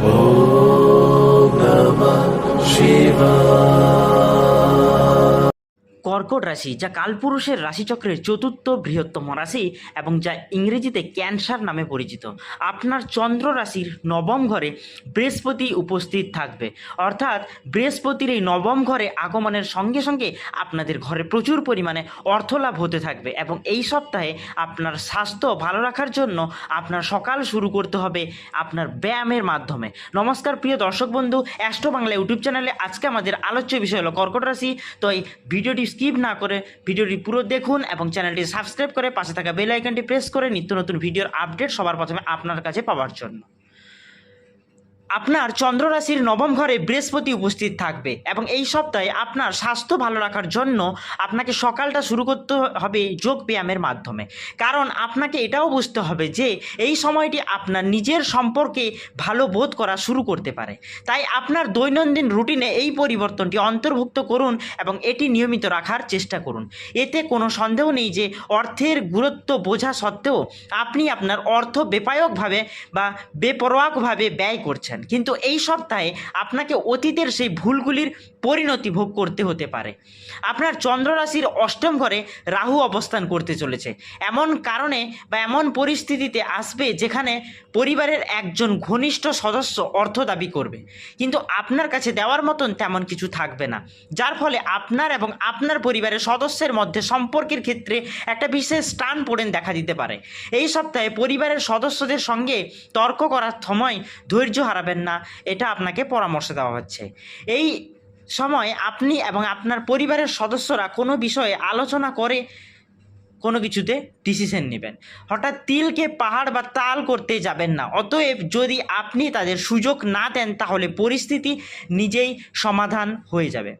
Om Namah Shivaya. কর্কট রাশি, যা কালপুরুষের রাশিচক্রের চতুর্থ বৃহত্তম রাশি এবং যা ইংরেজিতে ক্যান্সার নামে পরিচিত। আপনার চন্দ্র রাশির নবম ঘরে বৃহস্পতি উপস্থিত থাকবে। অর্থাৎ বৃহস্পতির এই নবম ঘরে আগমনের সঙ্গে সঙ্গে আপনাদের ঘরে প্রচুর পরিমাণে অর্থলাভ হতে থাকবে এবং এই সপ্তাহে আপনার স্বাস্থ্য ভালো রাখার জন্য আপনার সকাল শুরু করতে হবে আপনার ব্যায়ামের মাধ্যমে। নমস্কার প্রিয় দর্শক বন্ধু, অ্যাস্ট্রো বাংলা ইউটিউব চ্যানেলে আজকে আমাদের আলোচ্য বিষয় হলো কর্কট রাশি। তো এই ভিডিওটি স্কিপ না করে ভিডিওটি পুরো দেখুন এবং চ্যানেলটি সাবস্ক্রাইব করে পাশে থাকা বেল আইকনটি প্রেস করে নিত্য নতুন ভিডিওর আপডেট সবার প্রথমে আপনার কাছে পাওয়ার জন্য। আপনার চন্দ্র রাশির নবম ঘরে বৃহস্পতি উপস্থিত থাকবে এবং এই সপ্তাহে আপনার স্বাস্থ্য ভালো রাখার জন্য আপনাকে সকালটা শুরু করতে হবে যোগ ব্যায়ামের মাধ্যমে। কারণ আপনাকে এটাও বুঝতে হবে যে এই সময়টি আপনার নিজের সম্পর্কে ভালো বোধ করা শুরু করতে পারে। তাই আপনার দৈনন্দিন রুটিনে এই পরিবর্তনটি অন্তর্ভুক্ত করুন এবং এটি নিয়মিত রাখার চেষ্টা করুন। এতে কোনো সন্দেহ নেই যে অর্থের গুরুত্ব বোঝা সত্ত্বেও আপনি আপনার অর্থ বেপায়কভাবে বা বেপরোয়াকভাবে ব্যয় করছেন। কিন্তু এই সপ্তাহে আপনাকে অতীতের সেই ভুলগুলির পরিণতি ভোগ করতে হতে পারে। আপনার চন্দ্র রাশির অষ্টম ঘরে রাহু অবস্থান করতে চলেছে। এমন কারণে বা এমন পরিস্থিতিতে আসবে যেখানে পরিবারের একজন ঘনিষ্ঠ সদস্য অর্থ দাবি করবে। কিন্তু আপনার কাছে দেওয়ার মতন তেমন কিছু থাকবে না। যার ফলে আপনার এবং আপনার পরিবারের সদস্যের মধ্যে সম্পর্কের ক্ষেত্রে একটা বিশেষ টান পড়েন দেখা দিতে পারে। এই সপ্তাহে পরিবারের সদস্যদের সঙ্গে তর্ক করার সময় ধৈর্য হারাবেন না। এটা আপনাকে পরামর্শ দেওয়া হচ্ছে। এই সময় আপনি এবং আপনার পরিবারের সদস্যরা কোনো বিষয়ে আলোচনা করে কোনো কিছুতে ডিসিশন নেবেন। হঠাৎ তিলকে পাহাড় বা তাল করতে যাবেন না। অতএব যদি আপনি তাদের সুযোগ না দেন, তাহলে পরিস্থিতি নিজেই সমাধান হয়ে যাবে।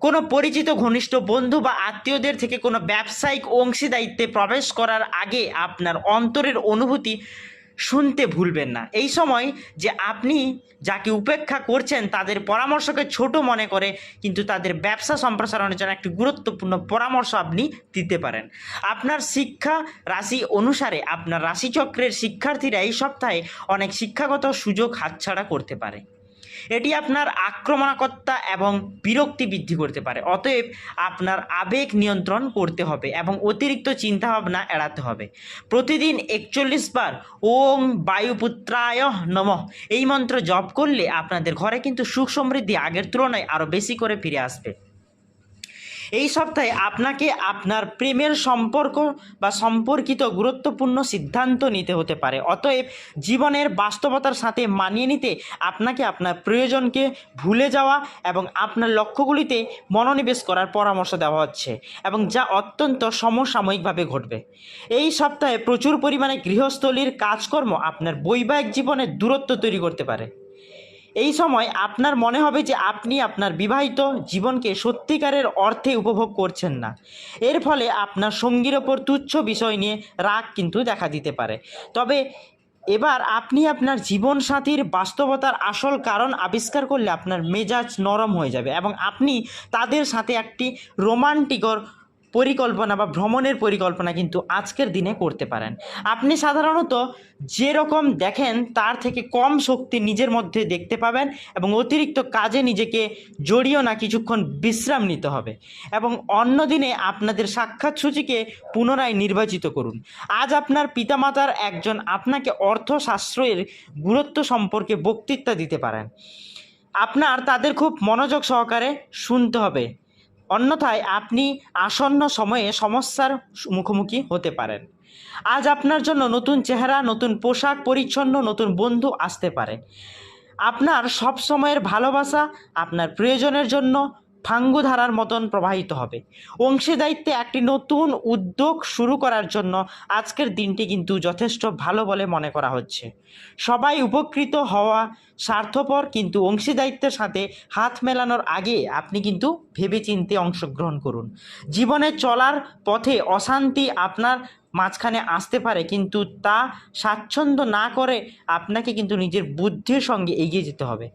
কোনো পরিচিত ঘনিষ্ঠ বন্ধু বা আত্মীয়দের থেকে কোনো ব্যবসায়িক অংশীদায়িত্বে প্রবেশ করার আগে আপনার অন্তরের অনুভূতি শুনতে ভুলবেন না। এই সময় যে আপনি যাকে উপেক্ষা করছেন, তাদের পরামর্শকে ছোট মনে করে, কিন্তু তাদের ব্যবসা সম্প্রসারণের জন্য একটি গুরুত্বপূর্ণ পরামর্শ আপনি দিতে পারেন। আপনার শিক্ষা রাশি অনুসারে আপনার রাশিচক্রের শিক্ষার্থীরা এই সপ্তাহে অনেক শিক্ষাগত সুযোগ হাতছাড়া করতে পারে। এটি আপনার আক্রমণাকর্তা এবং বিরক্তি বৃদ্ধি করতে পারে। অতএব আপনার আবেগ নিয়ন্ত্রণ করতে হবে এবং অতিরিক্ত চিন্তাভাবনা এড়াতে হবে। প্রতিদিন একচল্লিশ বার ওম বায়ুপুত্রায় নম এই মন্ত্র জপ করলে আপনাদের ঘরে কিন্তু সুখ সমৃদ্ধি আগের তুলনায় আরও বেশি করে ফিরে আসবে। এই সপ্তাহে আপনাকে আপনার প্রেমের সম্পর্ক বা সম্পর্কিত গুরুত্বপূর্ণ সিদ্ধান্ত নিতে হতে পারে। অতএব জীবনের বাস্তবতার সাথে মানিয়ে নিতে আপনাকে আপনার প্রয়োজনকে ভুলে যাওয়া এবং আপনার লক্ষ্যগুলিতে মনোনিবেশ করার পরামর্শ দেওয়া হচ্ছে এবং যা অত্যন্ত সমসাময়িকভাবে ঘটবে। এই সপ্তাহে প্রচুর পরিমাণে গৃহস্থলীর কাজকর্ম আপনার বৈবাহিক জীবনে দূরত্ব তৈরি করতে পারে। এই সময় আপনার মনে হবে যে আপনি আপনার বিবাহিত জীবনকে সত্যিকারের অর্থে উপভোগ করছেন না। এর ফলে আপনার সঙ্গীর ওপর তুচ্ছ বিষয় নিয়ে রাগ কিন্তু দেখা দিতে পারে। তবে এবার আপনি আপনার জীবনসাথীর বাস্তবতার আসল কারণ আবিষ্কার করলে আপনার মেজাজ নরম হয়ে যাবে এবং আপনি তাদের সাথে একটি রোমান্টিকর পরিকল্পনা বা ভ্রমণের পরিকল্পনা কিন্তু আজকের দিনে করতে পারেন। আপনি সাধারণত যেরকম দেখেন, তার থেকে কম শক্তি নিজের মধ্যে দেখতে পাবেন এবং অতিরিক্ত কাজে নিজেকে জড়িয়েও না কিছুক্ষণ বিশ্রাম নিতে হবে এবং অন্য দিনে আপনাদের সাক্ষাৎ সূচিকে পুনরায় নির্বাচিত করুন। আজ আপনার পিতামাতার একজন আপনাকে অর্থ সাশ্রয়ের গুরুত্ব সম্পর্কে বক্তৃতা দিতে পারেন। আপনার তাদের খুব মনোযোগ সহকারে শুনতে হবে। অন্যথায় আপনি আসন্ন সময়ে সমস্যার মুখোমুখি হতে পারেন। আজ আপনার জন্য নতুন চেহারা, নতুন পোশাক, পরিচ্ছন্ন, নতুন বন্ধু আসতে পারে। আপনার সব সময়ের ভালোবাসা, আপনার প্রয়োজনের জন্য ফাঙ্গুধারার মতন প্রবাহিত হবে। অংশীদায়িত্বে একটি নতুন উদ্যোগ শুরু করার জন্য আজকের দিনটি কিন্তু যথেষ্ট ভালো বলে মনে করা হচ্ছে। সবাই উপকৃত হওয়া স্বার্থপর, কিন্তু অংশীদায়িত্বের সাথে হাত মেলানোর আগে আপনি কিন্তু ভেবেচিন্তে অংশগ্রহণ করুন। জীবনে চলার পথে অশান্তি আপনার মাঝখানে আসতে পারে, কিন্তু তা স্বাচ্ছন্দ্য না করে আপনাকে কিন্তু নিজের বুদ্ধির সঙ্গে এগিয়ে যেতে হবে।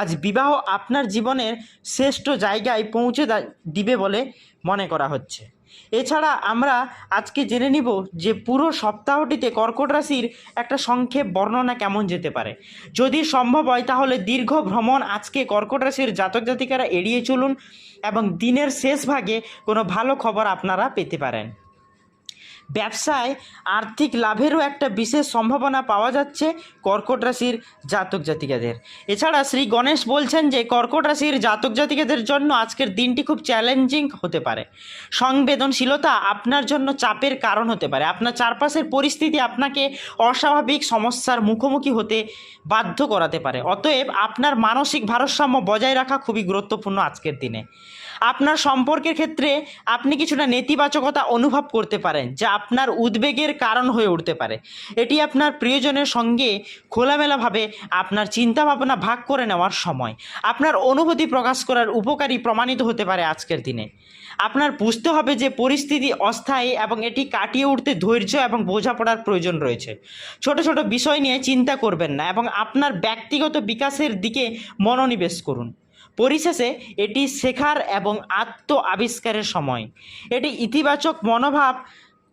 আজ বিবাহ আপনার জীবনের শ্রেষ্ঠ জায়গায় পৌঁছে দিবে বলে মনে করা হচ্ছে। এছাড়া আমরা আজকে জেনে নিব যে পুরো সপ্তাহটিতে কর্কট রাশির একটা সংক্ষেপ বর্ণনা কেমন যেতে পারে। যদি সম্ভব হয় তাহলে দীর্ঘ ভ্রমণ আজকে কর্কট রাশির জাতক জাতিকারা এড়িয়ে চলুন এবং দিনের শেষ ভাগে কোনো ভালো খবর আপনারা পেতে পারেন। ব্যবসায় আর্থিক লাভেরও একটা বিশেষ সম্ভাবনা পাওয়া যাচ্ছে কর্কট রাশির জাতক জাতিকাদের। এছাড়া শ্রী গণেশ বলছেন যে, কর্কট রাশির জাতক জাতিকাদের জন্য আজকের দিনটি খুব চ্যালেঞ্জিং হতে পারে। সংবেদনশীলতা আপনার জন্য চাপের কারণ হতে পারে। আপনার চারপাশের পরিস্থিতি আপনাকে অস্বাভাবিক সমস্যার মুখোমুখি হতে বাধ্য করাতে পারে। অতএব আপনার মানসিক ভারসাম্য বজায় রাখা খুবই গুরুত্বপূর্ণ আজকের দিনে। আপনার সম্পর্কের ক্ষেত্রে আপনি কিছুটা নেতিবাচকতা অনুভব করতে পারেন, যা আপনার উদ্বেগের কারণ হয়ে উঠতে পারে। এটি আপনার প্রিয়জনের সঙ্গে খোলামেলাভাবে আপনার চিন্তাভাবনা ভাগ করে নেওয়ার সময়। আপনার অনুভূতি প্রকাশ করার উপকারী প্রমাণিত হতে পারে আজকের দিনে। আপনার বুঝতে হবে যে পরিস্থিতি অস্থায়ী এবং এটি কাটিয়ে উঠতে ধৈর্য এবং বোঝাপড়ার প্রয়োজন রয়েছে। ছোট ছোট বিষয় নিয়ে চিন্তা করবেন না এবং আপনার ব্যক্তিগত বিকাশের দিকে মনোনিবেশ করুন। পরিশেষে এটি শেখার এবং আত্ম আবিষ্কারের সময়। এটি ইতিবাচক মনোভাব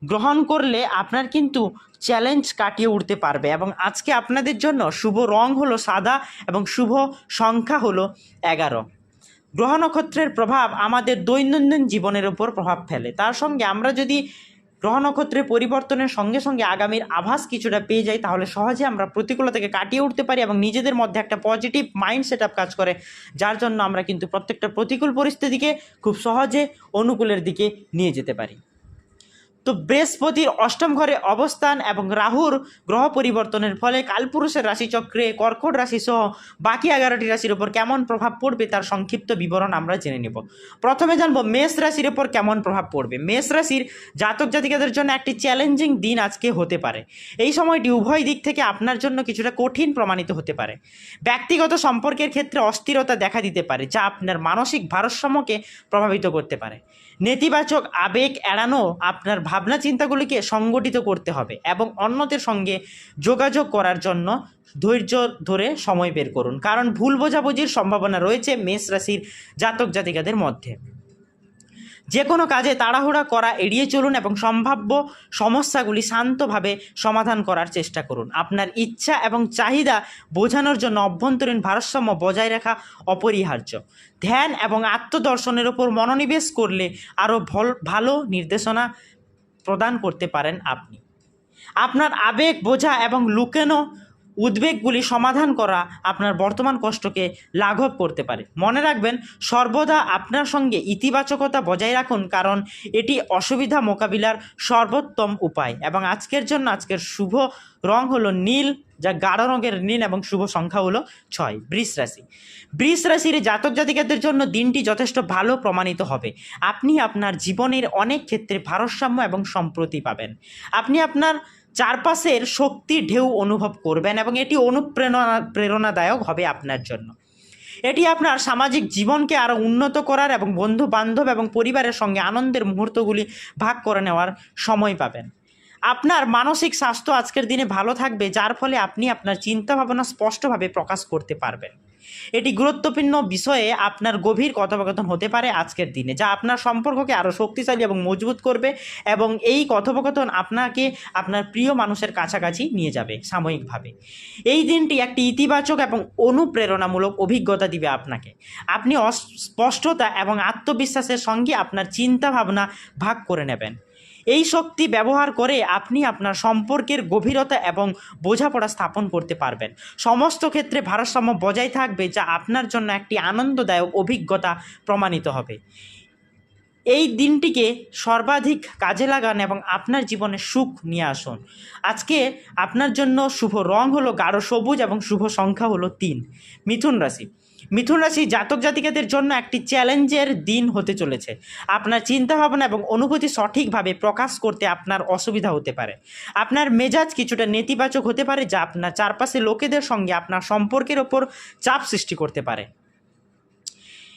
গ্রহণ করলে আপনার কিন্তু চ্যালেঞ্জ কাটিয়ে উঠতে পারবে এবং আজকে আপনাদের জন্য শুভ রং হলো সাদা এবং শুভ সংখ্যা হলো এগারো। গ্রহ নক্ষত্রের প্রভাব আমাদের দৈনন্দিন জীবনের উপর প্রভাব ফেলে। তার সঙ্গে আমরা যদি গ্রহ নক্ষত্রের পরিবর্তনের সঙ্গে সঙ্গে আগামীর আভাস কিছুটা পেয়ে যাই তাহলে সহজে আমরা প্রতিকূলতাকে কাটিয়ে উঠতে পারি এবং নিজেদের মধ্যে একটা পজিটিভ মাইন্ড সেট কাজ করে। যার জন্য আমরা কিন্তু প্রত্যেকটা প্রতিকূল পরিস্থিতিকে খুব সহজে অনুকূলের দিকে নিয়ে যেতে পারি। তো বৃহস্পতির অষ্টম ঘরে অবস্থান এবং রাহুর গ্রহ পরিবর্তনের ফলে কালপুরুষের রাশিচক্রে কর্কট রাশি সহ বাকি এগারোটি রাশির উপর কেমন প্রভাব পড়বে তার সংক্ষিপ্ত বিবরণ আমরা জেনে নেব। প্রথমে জানব মেষ রাশির উপর কেমন প্রভাব পড়বে। মেষ রাশির জাতক জাতিকাদের জন্য একটি চ্যালেঞ্জিং দিন আজকে হতে পারে। এই সময়টি উভয় দিক থেকে আপনার জন্য কিছুটা কঠিন প্রমাণিত হতে পারে। ব্যক্তিগত সম্পর্কের ক্ষেত্রে অস্থিরতা দেখা দিতে পারে, যা আপনার মানসিক ভারসাম্যকে প্রভাবিত করতে পারে। নেতিবাচক আবেগ এড়ানো আপনার ভাবনা চিন্তাগুলিকে সংগঠিত করতে হবে এবং অন্যদের সঙ্গে যোগাযোগ করার জন্য ধৈর্য ধরে সময় বের করুন। কারণ ভুল বোঝাবুঝির সম্ভাবনা রয়েছে মেষ রাশির জাতক জাতিকাদের মধ্যে। যে কোনো কাজে তাড়াহুড়া করা, এড়িয়ে চলুন এবং সম্ভাব্য সমস্যাগুলি শান্তভাবে সমাধান করার চেষ্টা করুন। আপনার ইচ্ছা এবং চাহিদা বোঝানোর জন্য অভ্যন্তরীণ ভারসাম্য বজায় রাখা অপরিহার্য। ধ্যান এবং আত্মদর্শনের ওপর মনোনিবেশ করলে আরও ভল- ভালো নির্দেশনা প্রদান করতে পারেন আপনি। আপনার আবেগ বোঝা এবং লুকেনো উদ্বেগগুলি সমাধান করা আপনার বর্তমান কষ্টকে লাঘব করতে পারে। মনে রাখবেন, সর্বদা আপনার সঙ্গে ইতিবাচকতা বজায় রাখুন কারণ এটি অসুবিধা মোকাবিলার সর্বোত্তম উপায়। এবং আজকের জন্য আজকের শুভ রং হলো নীল, যা গাঢ় রঙের নীল এবং শুভ সংখ্যা হলো ছয়, বৃষ রাশি। বৃষ রাশির জাতক জাতিকাদের জন্য দিনটি যথেষ্ট ভালো প্রমাণিত হবে। আপনি আপনার জীবনের অনেক ক্ষেত্রে ভারসাম্য এবং সম্প্রতি পাবেন। আপনি আপনার চারপাশের শক্তির ঢেউ অনুভব করবেন এবং এটি অনুপ্রেরণা, প্রেরণাদায়ক হবে আপনার জন্য। এটি আপনার সামাজিক জীবনকে আরও উন্নত করার এবং বন্ধু বান্ধব এবং পরিবারের সঙ্গে আনন্দের মুহূর্তগুলি ভাগ করে নেওয়ার সময় পাবেন। আপনার মানসিক স্বাস্থ্য আজকের দিনে ভালো থাকবে, যার ফলে আপনি আপনার চিন্তাভাবনা স্পষ্টভাবে প্রকাশ করতে পারবেন। এটি গুরুত্বপূর্ণ বিষয়ে আপনার গভীর কথোপকথন হতে পারে আজকের দিনে, যা আপনার সম্পর্ককে আরও শক্তিশালী এবং মজবুত করবে এবং এই কথোপকথন আপনাকে আপনার প্রিয় মানুষের কাছাকাছি নিয়ে যাবে সাময়িকভাবে। এই দিনটি একটি ইতিবাচক এবং অনুপ্রেরণামূলক অভিজ্ঞতা দিবে আপনাকে। আপনি স্পষ্টতা এবং আত্মবিশ্বাসের সঙ্গে আপনার চিন্তাভাবনা ভাগ করে নেবেন। এই শক্তি ব্যবহার করে আপনি আপনার সম্পর্কের গভীরতা এবং বোঝাপড়া স্থাপন করতে পারবেন। সমস্ত ক্ষেত্রে ভারসাম্য বজায় থাকবে, যা আপনার জন্য একটি আনন্দদায়ক অভিজ্ঞতা প্রমাণিত হবে। এই দিনটিকে সর্বাধিক কাজে লাগান এবং আপনার জীবনে সুখ নিয়ে আসুন। আজকে আপনার জন্য শুভ রং হলো গাঢ় সবুজ এবং শুভ সংখ্যা হলো তিন। মিথুন রাশি। মিথুন রাশি জাতক জাতিকাদের জন্য একটি চ্যালেঞ্জের দিন হতে চলেছে। আপনার চিন্তাভাবনা এবং অনুভূতি সঠিকভাবে প্রকাশ করতে আপনার অসুবিধা হতে পারে। আপনার মেজাজ কিছুটা নেতিবাচক হতে পারে, যা আপনার চারপাশে লোকেদের সঙ্গে আপনার সম্পর্কের ওপর চাপ সৃষ্টি করতে পারে।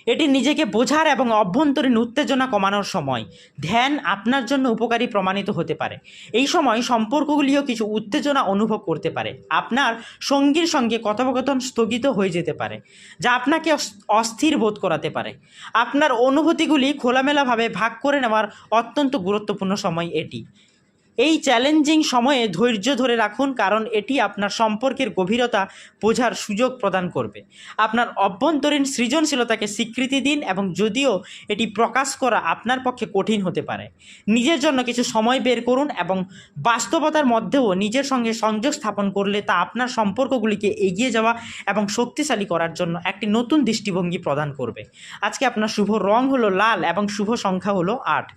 এটি নিজেকে বোঝার এবং অভ্যন্তরীণ উত্তেজনা কমানোর সময়। ধ্যান আপনার জন্য উপকারী প্রমাণিত হতে পারে। এই সময় সম্পর্কগুলিও কিছু উত্তেজনা অনুভব করতে পারে। আপনার সঙ্গীর সঙ্গে কথোপকথন স্থগিত হয়ে যেতে পারে, যা আপনাকে অস্থির বোধ করাতে পারে। আপনার অনুভূতিগুলি খোলামেলাভাবে ভাগ করে নেওয়ার অত্যন্ত গুরুত্বপূর্ণ সময় এটি। এই চ্যালেঞ্জিং সময়ে ধৈর্য ধরে রাখুন, কারণ এটি আপনার সম্পর্কের গভীরতা বোঝার সুযোগ প্রদান করবে। আপনার অভ্যন্তরীণ সৃজনশীলতাকে স্বীকৃতি দিন এবং যদিও এটি প্রকাশ করা আপনার পক্ষে কঠিন হতে পারে। নিজের জন্য কিছু সময় বের করুন এবং বাস্তবতার মধ্যেও নিজের সঙ্গে সংযোগ স্থাপন করলে তা আপনার সম্পর্কগুলিকে এগিয়ে যাওয়া এবং শক্তিশালী করার জন্য একটি নতুন দৃষ্টিভঙ্গি প্রদান করবে। আজকে আপনার শুভ রং হলো লাল এবং শুভ সংখ্যা হলো আট।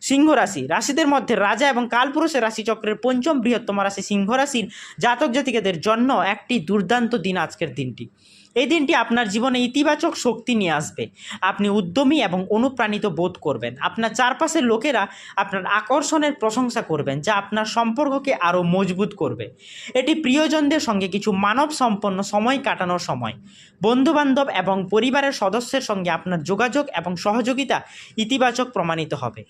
সিংহ রাশি। রাশিদের মধ্যে রাজা এবং কালপুরুষের রাশিচক্রের পঞ্চম বৃহত্তম রাশি সিংহ রাশির। জাতক জাতিকাদের জন্য একটি দুর্দান্ত দিন আজকের দিনটি। এই দিনটি আপনার জীবনে ইতিবাচক শক্তি নিয়ে আসবে। আপনি উদ্যমী এবং অনুপ্রাণিত বোধ করবেন। আপনার চারপাশের লোকেরা আপনার আকর্ষণের প্রশংসা করবেন, যা আপনার সম্পর্ককে আরও মজবুত করবে। এটি প্রিয়জনদের সঙ্গে কিছু মানব সম্পন্ন সময় কাটানোর সময়। বন্ধুবান্ধব এবং পরিবারের সদস্যের সঙ্গে আপনার যোগাযোগ এবং সহযোগিতা ইতিবাচক প্রমাণিত হবে।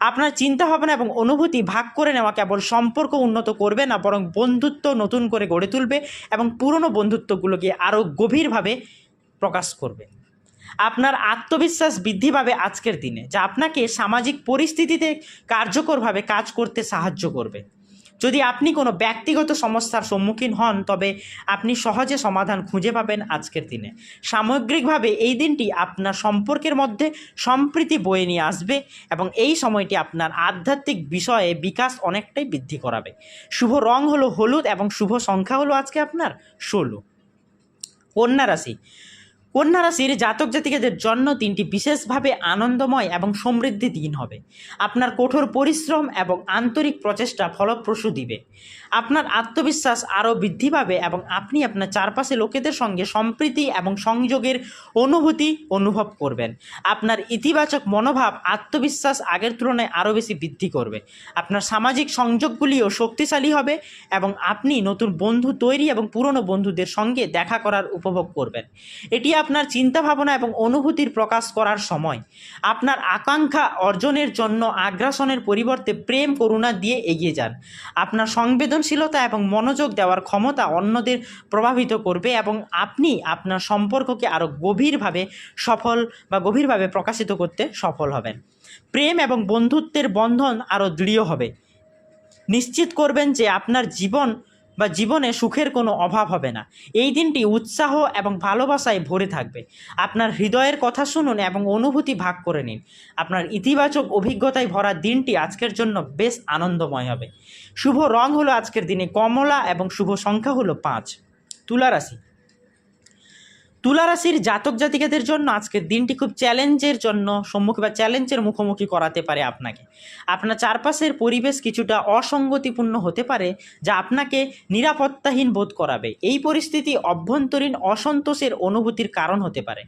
আপনার চিন্তাভাবনা এবং অনুভূতি ভাগ করে নেওয়া কেবল সম্পর্ক উন্নত করবে না, বরং বন্ধুত্ব নতুন করে গড়ে তুলবে এবং পুরনো বন্ধুত্বগুলোকে আরও গভীরভাবে প্রকাশ করবে। আপনার আত্মবিশ্বাস বৃদ্ধি পাবে আজকের দিনে, যা আপনাকে সামাজিক পরিস্থিতিতে কার্যকরভাবে কাজ করতে সাহায্য করবে। যদি আপনি কোনো ব্যক্তিগত সমস্যার সম্মুখীন হন, তবে আপনি সহজে সমাধান খুঁজে পাবেন আজকের দিনে। সামগ্রিকভাবে এই দিনটি আপনার সম্পর্কের মধ্যে সম্প্রীতি বয়ে নিয়ে আসবে এবং এই সময়টি আপনার আধ্যাত্মিক বিষয়ে বিকাশ অনেকটাই বৃদ্ধি করাবে। শুভ রং হলো হলুদ এবং শুভ সংখ্যা হলো আজকে আপনার ষোলো। কন্যা রাশি। কন্যা রাশির জাতক জাতিকাদের জন্য তিনটি বিশেষভাবে আনন্দময় এবং সমৃদ্ধি দিন হবে। আপনার কঠোর পরিশ্রম এবং আন্তরিক প্রচেষ্টা ফলপ্রসূ দিবে। আপনার আত্মবিশ্বাস আরও বৃদ্ধি পাবে এবং আপনি আপনার চারপাশে লোকেদের সঙ্গে সম্প্রীতি এবং সংযোগের অনুভূতি অনুভব করবেন। আপনার ইতিবাচক মনোভাব আত্মবিশ্বাস আগের তুলনায় আরও বেশি বৃদ্ধি করবে। আপনার সামাজিক সংযোগগুলিও শক্তিশালী হবে এবং আপনি নতুন বন্ধু তৈরি এবং পুরনো বন্ধুদের সঙ্গে দেখা করার উপভোগ করবেন। এটি আপনার চিন্তাভাবনা এবং অনুভূতির প্রকাশ করার সময়। আপনার আকাঙ্ক্ষা অর্জনের জন্য আগ্রাসনের পরিবর্তে প্রেম, করুণা দিয়ে এগিয়ে যান। আপনার সংবেদনশীলতা এবং মনোযোগ দেওয়ার ক্ষমতা অন্যদের প্রভাবিত করবে এবং আপনি আপনার সম্পর্ককে আরও গভীরভাবে সফল বা গভীরভাবে প্রকাশিত করতে সফল হবেন। প্রেম এবং বন্ধুত্বের বন্ধন আরও দৃঢ় হবে। নিশ্চিত করবেন যে আপনার জীবন বা জীবনে সুখের কোনো অভাব হবে না। এই দিনটি উৎসাহ এবং ভালোবাসায় ভরে থাকবে। আপনার হৃদয়ের কথা শুনুন এবং অনুভূতি ভাগ করে নিন। আপনার ইতিবাচক অভিজ্ঞতায় ভরা দিনটি আজকের জন্য বেশ আনন্দময় হবে। শুভ রং হলো আজকের দিনে কমলা এবং শুভ সংখ্যা হলো পাঁচ। তুলা রাশি। তুলা রাশির জাতক জাতিকাদের জন্য আজকের দিনটি খুব চ্যালেঞ্জের জন্য সম্মুখী বা চ্যালেঞ্জের মুখোমুখি করাতে পারে আপনাকে। আপনার চারপাশের পরিবেশ কিছুটা অসঙ্গতিপূর্ণ হতে পারে, যা আপনাকে নিরাপত্তাহীন বোধ করাবে। এই পরিস্থিতি অভ্যন্তরীণ অসন্তোষের অনুভূতির কারণ হতে পারে।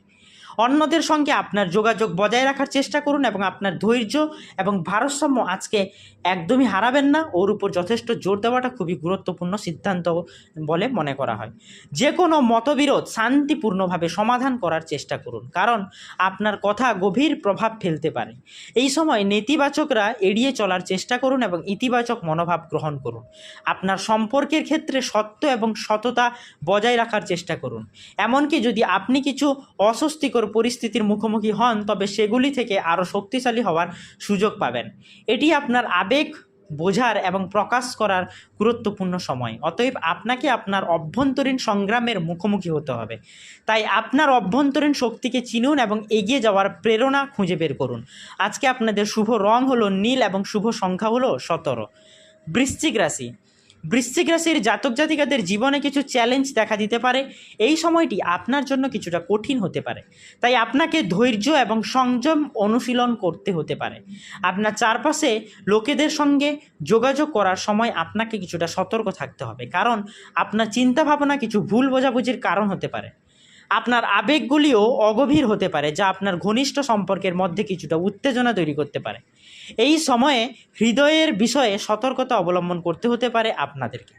অন্যদের সঙ্গে আপনার যোগাযোগ বজায় রাখার চেষ্টা করুন এবং আপনার ধৈর্য এবং ভারসাম্য আজকে একদমই হারাবেন না। ওর উপর যথেষ্ট জোর দেওয়াটা খুবই গুরুত্বপূর্ণ সিদ্ধান্ত বলে মনে করা হয়। যে কোনো মতবিরোধ শান্তিপূর্ণভাবে সমাধান করার চেষ্টা করুন। কারণ আপনার কথা গভীর প্রভাব ফেলতে পারে। এই সময় নেতিবাচকরা এড়িয়ে চলার চেষ্টা করুন এবং ইতিবাচক মনোভাব গ্রহণ করুন। আপনার সম্পর্কের ক্ষেত্রে সত্য এবং সততা বজায় রাখার চেষ্টা করুন। এমনকি যদি আপনি কিছু অস্বস্তিকর পরিস্থিতির মুখোমুখি হন, তবে সেগুলি থেকে আরও শক্তিশালী হওয়ার সুযোগ পাবেন। এটি আপনার আবেগ বোঝার এবং প্রকাশ করার গুরুত্বপূর্ণ সময়। অতএব আপনাকে আপনার অভ্যন্তরীণ সংগ্রামের মুখোমুখি হতে হবে। তাই আপনার অভ্যন্তরীণ শক্তিকে চিনুন এবং এগিয়ে যাওয়ার প্রেরণা খুঁজে বের করুন। আজকে আপনাদের শুভ রং হলো নীল এবং শুভ সংখ্যা হলো সতেরো। বৃশ্চিক রাশি। বৃশ্চিক রাশির জাতক জাতিকাদের জীবনে কিছু চ্যালেঞ্জ দেখা দিতে পারে। এই সময়টি আপনার জন্য কিছুটা কঠিন হতে পারে। তাই আপনাকে ধৈর্য এবং সংযম অনুশীলন করতে হতে পারে। আপনার চারপাশে লোকেদের সঙ্গে যোগাযোগ করার সময় আপনাকে কিছুটা সতর্ক থাকতে হবে। কারণ আপনার চিন্তাভাবনা কিছু ভুল বোঝাবুঝির কারণ হতে পারে। আপনার আবেগগুলিও অগভীর হতে পারে, যা আপনার ঘনিষ্ঠ সম্পর্কের মধ্যে কিছুটা উত্তেজনা তৈরি করতে পারে। এই সময়ে হৃদয়ের বিষয়ে সতর্কতা অবলম্বন করতে হতে পারে আপনাদেরকে।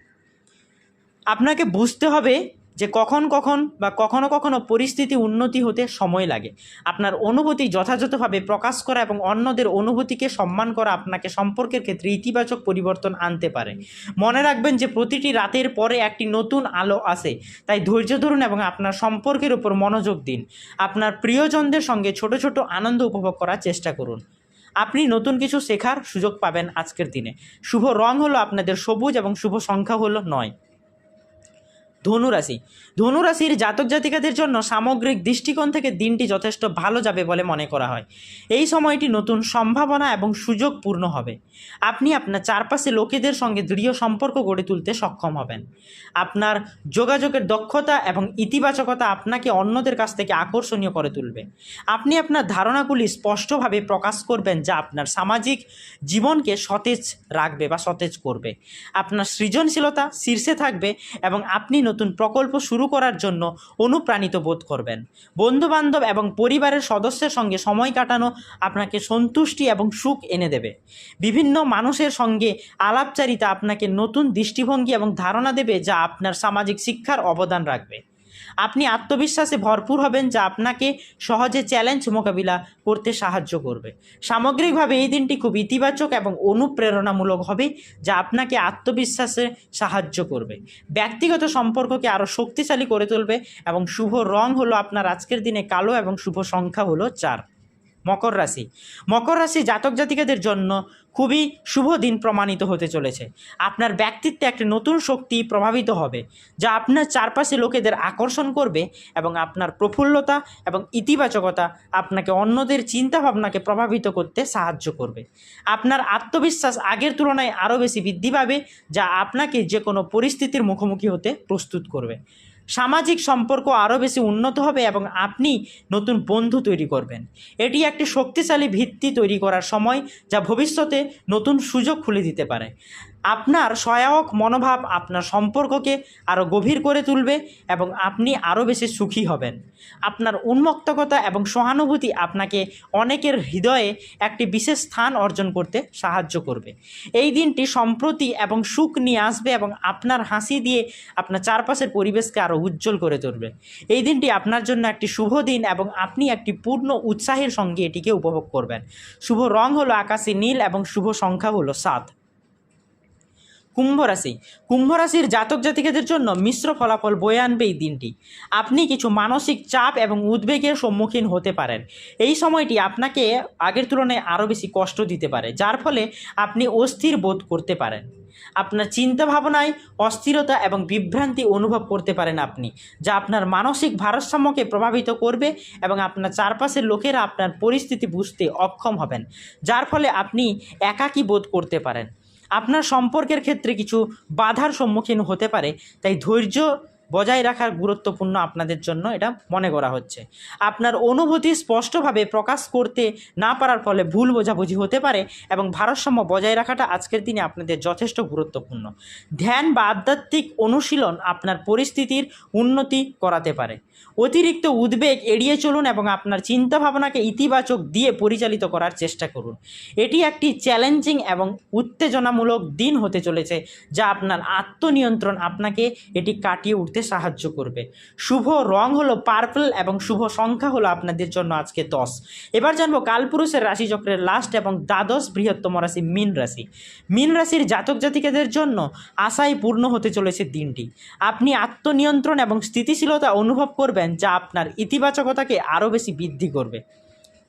আপনাকে বুঝতে হবে যে কখন কখন বা কখনো কখনো পরিস্থিতি উন্নতি হতে সময় লাগে। আপনার অনুভূতি যথাযথভাবে প্রকাশ করা এবং অন্যদের অনুভূতিকে সম্মান করা আপনাকে সম্পর্কের ক্ষেত্রে ইতিবাচক পরিবর্তন আনতে পারে। মনে রাখবেন যে প্রতিটি রাতের পরে একটি নতুন আলো আসে। তাই ধৈর্য ধরুন এবং আপনার সম্পর্কের উপর মনোযোগ দিন। আপনার প্রিয়জনদের সঙ্গে ছোট ছোট আনন্দ উপভোগ করার চেষ্টা করুন। আপনি নতুন কিছু শেখার সুযোগ পাবেন আজকের দিনে। শুভ রং হলো আপনাদের সবুজ এবং শুভ সংখ্যা হলো নয়। ধনুরাশি। ধনুরাশির জাতক জাতিকাদের জন্য সামগ্রিক দৃষ্টিকোণ থেকে দিনটি যথেষ্ট ভালো যাবে বলে মনে করা হয়। এই সময়টি নতুন সম্ভাবনা এবং সুযোগ পূর্ণ হবে। আপনি আপনার চারপাশে লোকেদের সঙ্গে দৃঢ় সম্পর্ক গড়ে তুলতে সক্ষম হবেন। আপনার যোগাযোগের দক্ষতা এবং ইতিবাচকতা আপনাকে অন্যদের কাছ থেকে আকর্ষণীয় করে তুলবে। আপনি আপনার ধারণাগুলি স্পষ্টভাবে প্রকাশ করবেন যা আপনার সামাজিক জীবনকে সতেজ রাখবে বা সতেজ করবে। আপনার সৃজনশীলতা শীর্ষে থাকবে এবং আপনি নতুন প্রকল্প শুরু করার জন্য অনুপ্রাণিত বোধ করবেন। বন্ধুবান্ধব এবং পরিবারের সদস্যের সঙ্গে সময় কাটানো আপনাকে সন্তুষ্টি এবং সুখ এনে দেবে। বিভিন্ন মানুষের সঙ্গে আলাপচারিতা আপনাকে নতুন দৃষ্টিভঙ্গি এবং ধারণা দেবে যা আপনার সামাজিক শিক্ষার অবদান রাখবে। আপনি আত্মবিশ্বাসে ভরপুর হবেন যা আপনাকে সহজে চ্যালেঞ্জ মোকাবিলা করতে সাহায্য করবে। সামগ্রিকভাবে এই দিনটি খুব ইতিবাচক এবং অনুপ্রেরণামূলক হবে যা আপনাকে আত্মবিশ্বাসে সাহায্য করবে। ব্যক্তিগত সম্পর্ককে আরও শক্তিশালী করে তুলবে এবং শুভ রং হলো আপনার আজকের দিনে কালো এবং শুভ সংখ্যা হলো চার। মকর রাশি। মকর রাশি জাতক জাতিকাদের জন্য খুবই শুভ দিন প্রমাণিত হতে চলেছে। আপনার ব্যক্তিত্বে একটি নতুন শক্তি প্রভাবিত হবে, যা আপনার চারপাশে লোকেদের আকর্ষণ করবে এবং আপনার প্রফুল্লতা এবং ইতিবাচকতা আপনাকে অন্যদের চিন্তাভাবনাকে প্রভাবিত করতে সাহায্য করবে। আপনার আত্মবিশ্বাস আগের তুলনায় আরও বেশি বৃদ্ধি পাবে, যা আপনাকে যে কোনো পরিস্থিতির মুখোমুখি হতে প্রস্তুত করবে। সামাজিক সম্পর্ক আরও বেশি উন্নত হবে এবং আপনি নতুন বন্ধু তৈরি করবেন। এটি একটি শক্তিশালী ভিত্তি তৈরি করার সময় যা ভবিষ্যতে নতুন সুযোগ খুলে দিতে পারে। আপনার সহায়ক মনোভাব আপনার সম্পর্ককে আরও গভীর করে তুলবে এবং আপনি আরও বেশি সুখী হবেন। আপনার উন্মুক্তকতা এবং সহানুভূতি আপনাকে অনেকের হৃদয়ে একটি বিশেষ স্থান অর্জন করতে সাহায্য করবে। এই দিনটি সম্প্রতি এবং সুখ নিয়ে আসবে এবং আপনার হাসি দিয়ে আপনার চারপাশের পরিবেশকে আরও উজ্জ্বল করে তুলবে। এই দিনটি আপনার জন্য একটি শুভ দিন এবং আপনি একটি পূর্ণ উৎসাহের সঙ্গে এটিকে উপভোগ করবেন। শুভ রং হলো আকাশী নীল এবং শুভ সংখ্যা হলো সাত। কুম্ভ রাশি। কুম্ভ রাশির জাতক জাতিকাদের জন্য মিশ্র ফলাফল বয়ে আনবে এই দিনটি। আপনি কিছু মানসিক চাপ এবং উদ্বেগের সম্মুখীন হতে পারেন। এই সময়টি আপনাকে আগের তুলনায় আরও বেশি কষ্ট দিতে পারে, যার ফলে আপনি অস্থির বোধ করতে পারেন। আপনার চিন্তা ভাবনায় অস্থিরতা এবং বিভ্রান্তি অনুভব করতে পারেন আপনি, যা আপনার মানসিক ভারসাম্যকে প্রভাবিত করবে এবং আপনার চারপাশের লোকেরা আপনার পরিস্থিতি বুঝতে অক্ষম হবেন, যার ফলে আপনি একাকী বোধ করতে পারেন। আপনার সম্পর্কের ক্ষেত্রে কিছু বাধার সম্মুখীন হতে পারে। তাই ধৈর্য বজায় রাখার গুরুত্বপূর্ণ আপনাদের জন্য এটা মনে করা হচ্ছে। আপনার অনুভূতি স্পষ্টভাবে প্রকাশ করতে না পারার ফলে ভুল বোঝাবুঝি হতে পারে এবং ভারসাম্য বজায় রাখাটা আজকের দিনে আপনাদের যথেষ্ট গুরুত্বপূর্ণ। ধ্যান বা আধ্যাত্মিক অনুশীলন আপনার পরিস্থিতির উন্নতি করাতে পারে। অতিরিক্ত উদ্বেগ এড়িয়ে চলুন এবং আপনার চিন্তাভাবনাকে ইতিবাচক দিয়ে পরিচালিত করার চেষ্টা করুন। এটি একটি চ্যালেঞ্জিং এবং উত্তেজনামূলক দিন হতে চলেছে, যা আপনার আত্মনিয়ন্ত্রণ আপনাকে এটি কাটিয়ে উঠতে সাহায্য করবে। শুভ রং হলো পার্পল এবং শুভ সংখ্যা হলো আপনাদের জন্য আজকে দশ। এবার জানব কালপুরুষের রাশিচক্রের লাস্ট এবং দ্বাদশ বৃহত্তম রাশি মীন রাশি। মীন রাশির জাতক জাতিকাদের জন্য আশায় পূর্ণ হতে চলেছে দিনটি। আপনি আত্মনিয়ন্ত্রণ এবং স্থিতিশীলতা অনুভব করবেন যা আপনার ইতিবাচকতাকে আরও বেশি বৃদ্ধি করবে।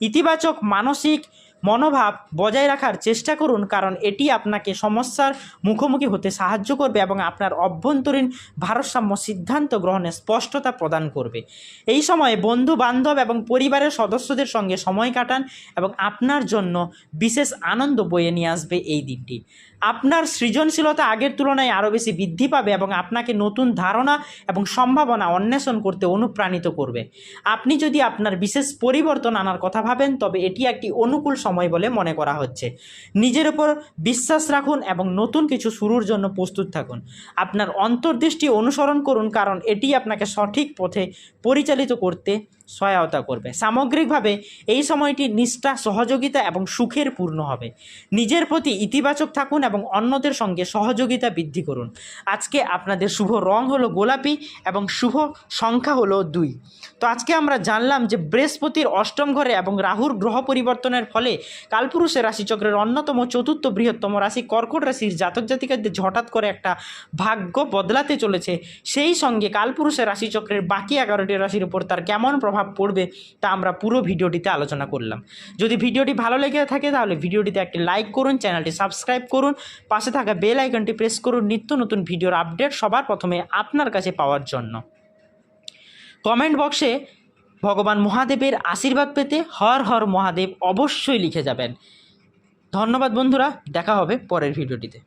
ইতিবাচক, মানসিক মনোভাব বজায় রাখার চেষ্টা করুন, কারণ এটি আপনাকে সমস্যার মুখোমুখি হতে সাহায্য করবে এবং আপনার অভ্যন্তরীণ ভারসাম্য সিদ্ধান্ত গ্রহণে স্পষ্টতা প্রদান করবে। এই সময়ে বন্ধু বান্ধব এবং পরিবারের সদস্যদের সঙ্গে সময় কাটান এবং আপনার জন্য বিশেষ আনন্দ বয়ে নিয়ে আসবে এই দিনটি। আপনার সৃজনশীলতা আগের তুলনায় আরও বেশি বৃদ্ধি পাবে এবং আপনাকে নতুন ধারণা এবং সম্ভাবনা অন্বেষণ করতে অনুপ্রাণিত করবে। আপনি যদি আপনার বিশেষ পরিবর্তন আনার কথা ভাবেন, তবে এটি একটি অনুকূল সময় বলে মনে করা হচ্ছে। নিজের ওপর বিশ্বাস রাখুন এবং নতুন কিছু শুরুর জন্য প্রস্তুত থাকুন। আপনার অন্তর্দৃষ্টি অনুসরণ করুন, কারণ এটি আপনাকে সঠিক পথে পরিচালিত করতে সহায়তা করবে। সামগ্রিকভাবে এই সময়টি নিষ্ঠা, সহযোগিতা এবং সুখের পূর্ণ হবে। নিজের প্রতি ইতিবাচক থাকুন এবং অন্যদের সঙ্গে সহযোগিতা বৃদ্ধি করুন। আজকে আপনাদের শুভ রং হলো গোলাপি এবং শুভ সংখ্যা হলো দুই। তো আজকে আমরা জানলাম যে বৃহস্পতির অষ্টম ঘরে এবং রাহুর গ্রহ পরিবর্তনের ফলে কালপুরুষের রাশিচক্রের অন্যতম চতুর্থ বৃহত্তম রাশি কর্কট রাশির জাতক জাতিকাদের হঠাৎ করে একটা ভাগ্য বদলাতে চলেছে। সেই সঙ্গে কালপুরুষের রাশিচক্রের বাকি এগারোটি রাশির উপর তার কেমন প্রভাব পড়বে তা আমরা পুরো ভিডিওটিতে আলোচনা করলাম। যদি ভিডিওটি ভালো লেগে থাকে তাহলে ভিডিওটিতে একটি লাইক করুন, চ্যানেলটি সাবস্ক্রাইব করুন, পাশে থাকা বেল আইকনটি প্রেস করুন নিত্য নতুন ভিডিওর আপডেট সবার প্রথমে আপনার কাছে পাওয়ার জন্য। কমেন্ট বক্সে ভগবান মহাদেবের আশীর্বাদ পেতে হর হর মহাদেব অবশ্যই লিখে যাবেন। ধন্যবাদ বন্ধুরা, দেখা হবে পরের ভিডিওটিতে।